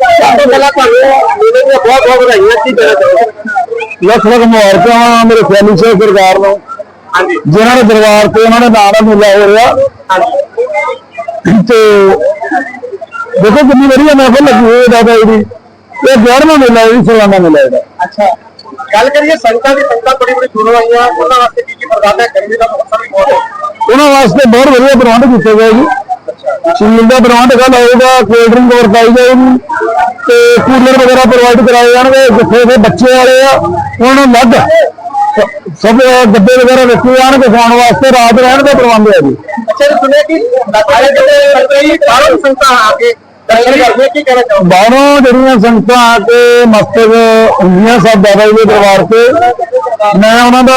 ਸਭ ਤੋਂ ਪਹਿਲਾਂ ਤੁਹਾਨੂੰ ਮੇਰੇ ਦੀਆਂ ਬਹੁਤ ਬਹੁਤ ਵਧਾਈਆਂ ਕੀ ਕਹਿਣਾ ਚਾਹੁੰਦੇ ਲੱਖ ਲੱਖ ਮੁਬਾਰਕਾਂ ਮੇਰੇ ਫੈਮਿਲੀ ਸੇ ਸਰਕਾਰ ਨੂੰ। ਹਾਂਜੀ। ਜਿਨ੍ਹਾਂ ਦੇ ਦਰਬਾਰ ਤੇ ਉਹਨਾਂ ਦੇ ਨਾਂ ਦਾ ਮੇਲਾ ਹੋ ਰਿਹਾ। ਤੇ ਦੇਖੋ ਕਿੰਨੀ ਵਧੀਆ ਮਹਿਫਲ ਲੱਗੀ ਹੋਈ ਹੈ ਦਾਦਾ ਜੀ ਦੀ। ਇਹ 11ਵਾਂ ਮੇਲਾ ਹੈ ਜੀ ਸਾਲਾਨਾ ਮੇਲਾ ਇਹਦਾ। ਅੱਛਾ। ਗੱਲ ਕਰੀਏ ਸੰਗਤਾਂ ਦੀ ਸੰਗਤਾਂ ਬੜੀ ਬੜੀ ਦੂਰੋਂ ਆਈਆਂ ਉਹਨਾਂ ਵਾਸਤੇ ਕੀ ਕੀ ਪ੍ਰਬੰਧ ਹੈ? ਗਰਮੀ ਦਾ ਮੌਸਮ ਵੀ ਬਹੁਤ ਹੈ। ਉਹਨਾਂ ਵਾਸਤੇ ਬਹੁਤ ਵਧੀਆ ਪ੍ਰਬੰਧ ਕੀਤੇ ਗਏ ਜੀ। ਸ਼ੀਲ ਦਾ ਪ੍ਰਬੰਧ ਕੱਲ ਹੋਏਗਾ ਕੋਲਡ ਡਰਿੰਕ ਵਰਤਾਈ ਜਾਏਗੀ। ਤੇ ਕੂਲਰ ਵਗੈਰਾ ਪ੍ਰੋਵਾਈਡ ਕਰਾਏ ਜਾਣਗੇ ਜਿੱਥੇ ਦੇ ਬੱਚੇ ਵਾਲੇ ਆ ਉਹਨਾਂ ਨੂੰ ਅਲੱਗ ਸ- ਸਭ ਗੱਦੇ ਵਗੈਰਾ ਰੱਖੇ ਜਾਣਗੇ ਖਾਣ ਵਾਸਤੇ ਰਾਤ ਰਹਿਣ ਦਾ ਪ੍ਰਬੰਧ ਹੈ ਜੀ। ਅੱਛਾ ਜੀ ਸੁਣਿਆ ਕਿ ਸਾਰੇ ਜਿਹੜੇ ਕਈ ਬਾਹਰੋਂ ਆ ਕੇ ਜਿਹੜੀਆਂ ਸੰਗਤਾਂ ਆ ਕੇ ਮਸਤਕ ਹੁੰਦੀਆਂ ਸਭ ਬਾਬਾ ਜੀ ਦੇ ਦਰਬਾਰ ਤੇ ਮੈਂ ਉਹਨਾਂ ਦਾ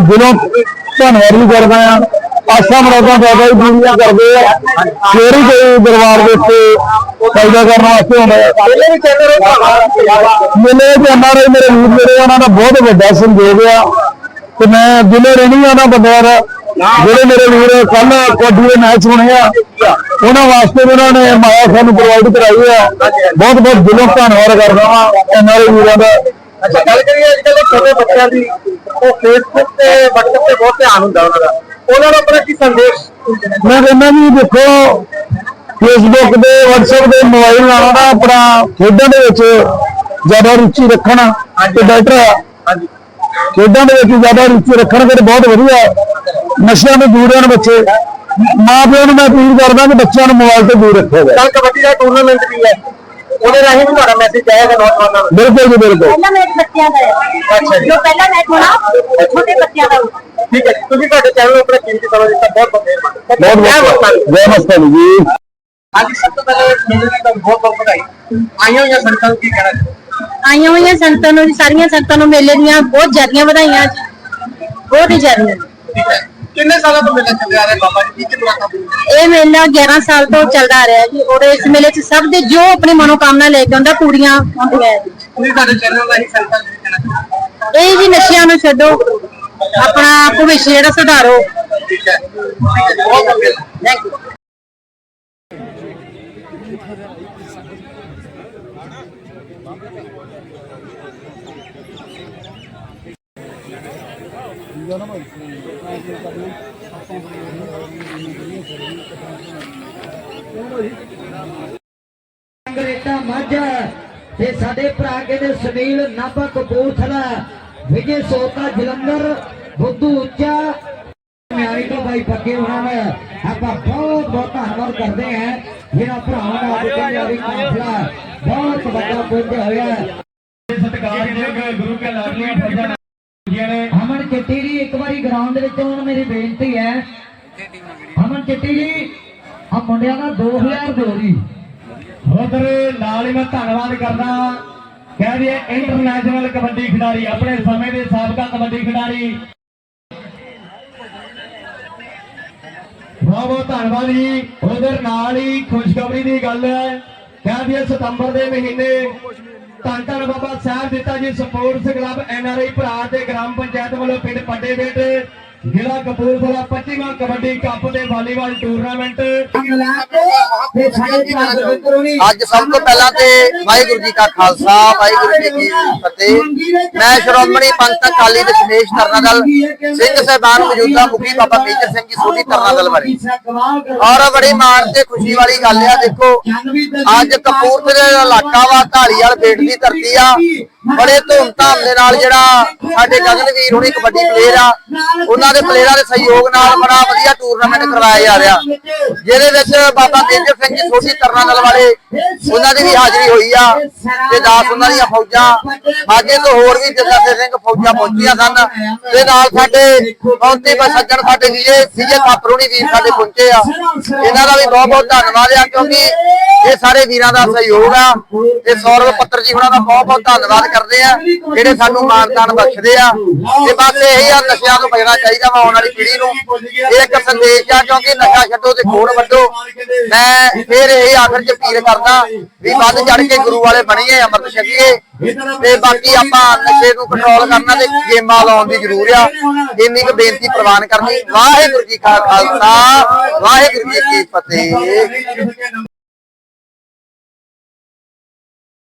ਦਿਲੋਂ ਧੰਨਵਾਦ ਵੀ ਕਰਦਾ ਆ ਆਸਾ ਮਰਾਦਾਂ ਬਾਬਾ ਜੀ ਪੂਰੀਆਂ ਕਰਦੇ ਆ। ਫੇਰ ਹੀ ਕੋਈ ਦਰਬਾਰ ਦੇ ਉੱਤੇ ਫਾਇਦਾ ਕਰਨ ਵਾਸਤੇ ਆਉਂਦਾ ਆ ਪਹਿਲੇ ਵੀ ਮੇਰੇ ਵੀਰ ਜਿਹੜੇ ਉਹਨਾਂ ਦਾ ਬਹੁਤ ਵੱਡਾ ਸੰਯੋਗ ਆ। ਤੇ ਮੈਂ ਦਿਲੇ ਰਹਿਣੀ ਉਹਨਾਂ ਬੰਦਿਆਂ ਦਾ ਜਿਹੜੇ ਮੇਰੇ ਵੀਰ ਕੱਲ ਕਬੱਡੀ ਦੇ ਮੈਚ ਹੋਣੇ ਆ, ਉਹਨਾਂ ਵਾਸਤੇ ਵੀ ਉਹਨਾਂ ਨੇ ਮਾਇਆ ਸਾਨੂੰ ਪ੍ਰੋਵਾਈਡ ਕਰਾਈ ਆ। ਬਹੁਤ ਬਹੁਤ ਦਿਲੋਂ ਧੰਨਵਾਦ ਕਰਦਾ ਹਾਂ ਐਨਆਰਆਈ ਵੀਰਾਂ ਦਾ। ਅੱਛਾ, ਗੱਲ ਕਰੀਏ ਅੱਜ ਕੱਲ੍ਹ ਛੋਟੇ ਬੱਚਿਆਂ ਦੀ, ਉਹ ਫੇਸਬੁੱਕ ਤੇ WhatsApp ਤੇ ਬਹੁਤ ਧਿਆਨ ਹੁੰਦਾ ਉਹਨਾਂ ਦਾ। ਉਹਨਾਂ ਨੂੰ ਆਪਣਾ ਕੀ ਸੰਦੇਸ਼ ਮੈਂ ਕਹਿੰਦਾ ਵੀ ਦੇਖੋ ਫੇਸਬੁੱਕ ਤੇ WhatsApp ਤੇ ਮੋਬਾਈਲ ਨਾਲ ਨਾ ਆਪਣਾ ਖੇਡਾਂ ਦੇ ਵਿੱਚ ਜ਼ਿਆਦਾ ਰੁਚੀ ਰੱਖਣਾ ਤੇ ਬੈਟਰ ਆ। ਖੇਡਾਂ ਦੇ ਵਿੱਚ ਜ਼ਿਆਦਾ ਰੁਚੀ ਰੱਖਣ ਫਿਰ ਬਹੁਤ ਵਧੀਆ ਨਸ਼ਿਆਂ ਤੋਂ ਦੂਰ ਰਹਿਣ ਬੱਚੇ। ਮਾਂ ਪਿਓ ਨੂੰ ਮੈਂ ਅਪੀਲ ਕਰਦਾ ਕਿ ਬੱਚਿਆਂ ਨੂੰ ਮੋਬਾਈਲ ਤੋਂ ਦੂਰ ਰੱਖਿਆ ਜਾਏ। ਕੱਲ ਕਬੱਡੀ ਦਾ ਟੂਰਨਾਮੈਂਟ ਵੀ ਹੈ। ਉਹਦੇ ਰਾਹੀਂ ਵੀ ਤੁਹਾਡਾ ਮੈਸੇਜ ਜਾਏਗਾ ਨੌਜਵਾਨਾਂ ਨੂੰ। ਬਿਲਕੁਲ ਜੀ ਬਿਲਕੁਲ। ਪਹਿਲਾ ਮੈਚ ਬੱਚਿਆਂ ਦਾ ਹੈ। ਅੱਛਾ ਜੀ। ਜੋ ਪਹਿਲਾ ਮੈਚ ਹੋਣਾ ਉਹ ਛੋਟੇ ਬੱਚਿਆਂ ਦਾ ਹੋਣਾ ਠੀਕ ਹੈ ਜੀ। ਤੁਸੀਂ ਸਾਡੇ ਚੈਨਲ ਨੂੰ ਆਪਣਾ ਕੀਮਤੀ ਸਮਾਂ ਦਿੱਤਾ। ਬਹੁਤ ਬਹੁਤ ਮਿਹਰਬਾਨੀ। ਬਹੁਤ ਬਹੁਤ ਜੈ ਮਸਤਾਨੀ ਜੀ ਹਾਂਜੀ ਸਭ ਤੋਂ ਪਹਿਲੇ ਮੇਰੇ ਲਈ ਤਾਂ ਬਹੁਤ ਬਹੁਤ ਵਧਾਈ। ਆਈਆਂ ਹੋਈਆਂ ਸੰਗਤਾਂ ਨੂੰ ਕੀ ਕਹਿਣਾ ਚਾਹੁੰਦੇ ਆਈਆਂ ਹੋਈਆਂ ਸੰਗਤਾਂ ਨੂੰ ਜੀ, ਸਾਰੀਆਂ ਸੰਗਤਾਂ ਨੂੰ ਮੇਲੇ ਦੀਆਂ ਬਹੁਤ ਜ਼ਿਆਦੀਆਂ ਵਧਾਈਆਂ ਜੀ। ਬਹੁਤ ਹੀ ਜ਼ਿਆਦੀਆਂ। ਠੀਕ ਹੈ। ਕਿੰਨੇ ਸਾਲਾਂ ਤੋਂ ਮੇਲਾ ਚੱਲ ਰਿਹਾ ਹੈ ਬਾਬਾ ਜੀ? ਕੀ ਹੋਈ ਇਹ ਮੇਲਾ 11 ਸਾਲ ਤੋਂ ਚੱਲਦਾ ਆ ਰਿਹਾ ਜੀ। ਔਰ ਇਸ ਮੇਲੇ 'ਚ ਸਭ ਦੇ ਜੋ ਆਪਣੀ ਮਨੋਕਾਮਨਾ ਲੈ ਕੇ ਆਉਂਦਾ ਪੂਰੀਆਂ ਹੁੰਦੀਆਂ ਹੈ ਜੀ। ਤੁਸੀਂ ਸਾਡੇ ਚੈਨਲ ਕੀ ਕਹਿਣਾ ਚਾਹੁੰਦੇ ਇਹ ਜੀ ਨਸ਼ਿਆਂ ਨੂੰ ਛੱਡੋ। ਆਪਣਾ ਭਵਿੱਖ ਜਿਹੜਾ ਸੁਧਾਰੋ। ਠੀਕ ਹੈ। ਠੀਕ ਹੈ ਬਹੁਤ ਮਿਹਰਬਾਨੀ ਥੈਂਕ ਯੂ ਅੰਗਰੇਟਾ ਮਾਝਾ ਤੇ ਸਾਡੇ ਭਰਾ ਕਹਿੰਦੇ ਸੁਨੀਲ ਨਾਭਾ ਕਪੂਰਥਲਾ ਵਿਜੇ ਸੋਤਾ ਜਲੰਧਰ ਬੁੱਧੂ ਉੱਚਾ। ਮਿਆਰੀ ਤੋਂ ਬਾਈ ਪੱਕੇ ਹੋਣਾ ਵਾ। ਆਪਾਂ ਬਹੁਤ ਬਹੁਤ ਧੰਨਵਾਦ ਕਰਦੇ ਹਾਂ ਜਿਹੜਾ ਭਰਾਵਾਂ ਦਾ ਅੱਜ ਕਹਿੰਦੇ ਕਾਫਲਾ ਬਹੁਤ ਵੱਡਾ ਪਹੁੰਚਿਆ ਹੋਇਆ। ਹੈ ਸਤਿਕਾਰਯੋਗ ਗੁਰੂ ਕੇ ਲਾਡਲੀਆਂ ਫਰਜ਼ਾਂ ਨੇ ਅਮਨ ਜੀ, ਇੱਕ ਵਾਰੀ ਗਰਾਊਂਡ ਦੇ ਵਿੱਚ ਆਉਣ ਮੇਰੀ ਬੇਨਤੀ ਹੈ। ਅਮਨ ਚਿੱਟੀ ਜੀ ਆ ਮੁੰਡਿਆਂ ਦਾ 2000 ਦਿਓ ਜੀ ਉਧਰ ਨਾਲ ਹੀ ਮੈਂ ਧੰਨਵਾਦ ਕਰਦਾ। ਕਹਿ ਦਈਏ ਇੰਟਰਨੈਸ਼ਨਲ ਕਬੱਡੀ ਖਿਡਾਰੀ, ਆਪਣੇ ਸਮੇਂ ਦੇ ਸਾਬਕਾ ਕਬੱਡੀ ਖਿਡਾਰੀ। ਬਹੁਤ ਬਹੁਤ ਧੰਨਵਾਦ ਜੀ। ਉਧਰ ਨਾਲ ਹੀ ਖੁਸ਼ਖਬਰੀ ਦੀ ਗੱਲ ਹੈ। ਕਹਿ ਦਈਏ ਸਤੰਬਰ ਦੇ ਮਹੀਨੇ ਧੰਨ ਧੰਨ Baba Sahib Ditta ji, sports club N R I ਭਰਾ ਤੇ ਗ੍ਰਾਮ ਪੰਚਾਇਤ ਵੱਲੋਂ ਪਿੰਡ ਪੱਡੇ ਬੇਟ ਜ਼ਿਲ੍ਹਾ ਕਪੂਰਥਲਾ 25ਵਾਂ ਕਬੱਡੀ ਕੱਪ ਤੇ ਵਾਲੀਬਾਲ ਟੂਰਨਾਮੈਂਟ। ਅੱਜ ਸਭ ਤੋਂ ਪਹਿਲਾਂ ਤੇ ਵਾਹਿਗੁਰੂ ਜੀ ਕਾ ਖਾਲਸਾ ਵਾਹਿਗੁਰੂ ਜੀ ਕੀ ਫਤਿਹ। ਮੈਂ ਸ਼੍ਰੋਮਣੀ ਪੰਥ ਅਕਾਲੀ ਦਸ਼ਮੇਸ਼ ਤਰਨਾਦਲ ਸਿੰਘ ਸਾਹਿਬਾਨ ਮੌਜੂਦਾ ਮੁਖੀ ਬਾਬਾ ਮੇਜਰ ਸਿੰਘ ਜੀ ਸੋਢੀ ਤਰਨਾਦਲ ਵਾਲੇ ਔਰ ਬੜੀ ਮਾਣ ਤੇ ਖੁਸ਼ੀ ਵਾਲੀ ਗੱਲ ਆ ਦੇਖੋ ਅੱਜ ਕਪੂਰਥਲੇ ਦਾ ਇਲਾਕਾ ਵਾ ਢਾਲੀਵਾਲ ਬੇਟ ਦੀ ਧਰਤੀ ਆ। ਬੜੇ ਧੂਮਧਾਮ ਦੇ ਨਾਲ ਜਿਹੜਾ ਸਾਡੇ ਗਗਨਵੀਰ ਹੁਣੀ ਕਬੱਡੀ ਪਲੇਅਰ ਆ ਉਹਨਾਂ ਦੇ ਪਲੇਅਰਾਂ ਦੇ ਸਹਿਯੋਗ ਨਾਲ ਬੜਾ ਵਧੀਆ ਟੂਰਨਾਮੈਂਟ ਕਰਵਾਇਆ ਜਾ ਰਿਹਾ। ਜਿਹਦੇ ਵਿੱਚ ਬਾਬਾ ਮੇਜਰ ਸਿੰਘ ਜੀ ਸੋਢੀ ਤਰਨਾਦਲ ਵਾਲੇ, ਉਹਨਾਂ ਦੀ ਵੀ ਹਾਜ਼ਰੀ ਹੋਈ ਆ ਤੇ ਦਾਸ ਉਹਨਾਂ ਦੀਆਂ ਫੌਜਾਂ ਮਾਝੇ ਤੋਂ ਹੋਰ ਵੀ ਜੱਗਾ ਸਿੰਘ ਫੌਜਾਂ ਪਹੁੰਚੀਆਂ ਸਨ। ਤੇ ਨਾਲ ਸਾਡੇ ਪਹੁੰਚੇ ਸੱਜਣ ਸਾਡੇ ਵਿਜੇ ਵਿਜੇ ਕਾਪਰੋਣੀ ਵੀਰ ਸਾਡੇ ਪਹੁੰਚੇ ਆ। ਇਹਨਾਂ ਦਾ ਵੀ ਬਹੁਤ ਬਹੁਤ ਧੰਨਵਾਦ ਆ, ਕਿਉਂਕਿ ਇਹ ਸਾਰੇ ਵੀਰਾਂ ਦਾ ਸਹਿਯੋਗ ਆ ਤੇ ਸੌਰਵ ਪੱਤਰ ਜੀ ਉਹਨਾਂ ਦਾ ਬਹੁਤ ਬਹੁਤ ਧੰਨਵਾਦ ਕਰਦੇ ਆ, ਜਿਹੜੇ ਸਾਨੂੰ ਮਾਨਦਾਨ ਬਖਸ਼ਦੇ ਆ। ਤੇ ਬਸ ਇਹੀ ਆ, ਨਸ਼ਿਆਂ ਤੋਂ ਬਚਣਾ ਚਾਹੀਦਾ। ਵਾ ਆਉਣ ਵਾਲੀ ਪੀੜ੍ਹੀ ਨੂੰ ਇਹ ਇੱਕ ਸੰਦੇਸ਼ ਆ, ਕਿਉਂਕਿ ਨਸ਼ਾ ਛੱਡੋ ਤੇ ਖੋੜ ਵੱਢੋ। ਮੈਂ ਫਿਰ ਇਹ ਆਖਰ ਚ ਅਪੀਲ ਕਰਦਾ ਵੀ ਵੱਧ ਚੜ ਕੇ ਗੁਰੂ ਵਾਲੇ ਬਣੀਏ, ਅੰਮ੍ਰਿਤ ਛਕੀਏ। ਤੇ ਬਾਕੀ ਆਪਾਂ ਨਸ਼ੇ ਨੂੰ ਕੰਟਰੋਲ ਕਰਨਾ ਤੇ ਗੇਮਾਂ ਲਾਉਣ ਦੀ ਜ਼ਰੂਰ ਆ। ਇੰਨੀ ਕੁ ਬੇਨਤੀ ਪ੍ਰਵਾਨ ਕਰਨੀ। ਵਾਹਿਗੁਰੂ ਜੀ ਕਾ ਖਾਲਸਾ, ਵਾਹਿਗੁਰੂ ਜੀ ਕੀ ਫਤਿਹ।